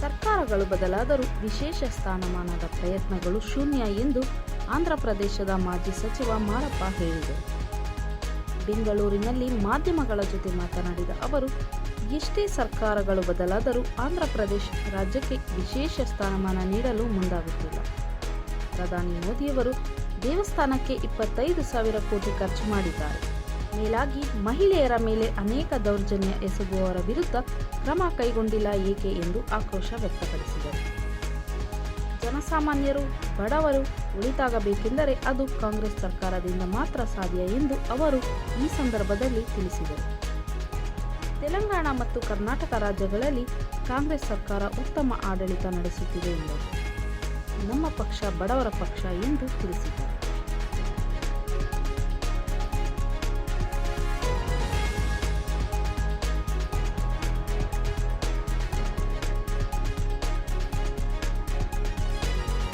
ಸರ್ಕಾರಗಳು ಬದಲಾದರೂ ವಿಶೇಷ ಸ್ಥಾನಮಾನದ ಪ್ರಯತ್ನಗಳು ಶೂನ್ಯ ಎಂದು ಆಂಧ್ರಪ್ರದೇಶದ ಮಾಜಿ ಸಚಿವ ಮಾರಪ್ಪ ಹೇಳಿದರು. ಬೆಂಗಳೂರಿನಲ್ಲಿ ಮಾಧ್ಯಮಗಳ ಜೊತೆ ಮಾತನಾಡಿದ ಅವರು, ಎಷ್ಟೇ ಸರ್ಕಾರಗಳು ಬದಲಾದರೂ ಆಂಧ್ರಪ್ರದೇಶ ರಾಜ್ಯಕ್ಕೆ ವಿಶೇಷ ಸ್ಥಾನಮಾನ ನೀಡಲು ಮುಂದಾಗುತ್ತಿಲ್ಲ. ಪ್ರಧಾನಿ ಮೋದಿಯವರು ದೇವಸ್ಥಾನಕ್ಕೆ ಇಪ್ಪತ್ತೈದು ಸಾವಿರ ಕೋಟಿ ಖರ್ಚು ಮಾಡಿದ್ದಾರೆ. ಮೇಲಾಗಿ ಮಹಿಳೆಯರ ಮೇಲೆ ಅನೇಕ ದೌರ್ಜನ್ಯ ಎಸಗುವವರ ವಿರುದ್ಧ ಕ್ರಮ ಕೈಗೊಂಡಿಲ್ಲ ಏಕೆ ಎಂದು ಆಕ್ರೋಶ ವ್ಯಕ್ತಪಡಿಸಿದರು. ಜನಸಾಮಾನ್ಯರು, ಬಡವರು ಉಳಿತಾಗಬೇಕೆಂದರೆ ಅದು ಕಾಂಗ್ರೆಸ್ ಸರ್ಕಾರದಿಂದ ಮಾತ್ರ ಸಾಧ್ಯ ಎಂದು ಅವರು ಈ ಸಂದರ್ಭದಲ್ಲಿ ತಿಳಿಸಿದರು. ತೆಲಂಗಾಣ ಮತ್ತು ಕರ್ನಾಟಕ ರಾಜ್ಯಗಳಲ್ಲಿ ಕಾಂಗ್ರೆಸ್ ಸರ್ಕಾರ ಉತ್ತಮ ಆಡಳಿತ ನಡೆಸುತ್ತಿದೆ ಎಂದರು. ನಮ್ಮ ಪಕ್ಷ ಬಡವರ ಪಕ್ಷ ಎಂದು ತಿಳಿಸಿದ್ದಾರೆ.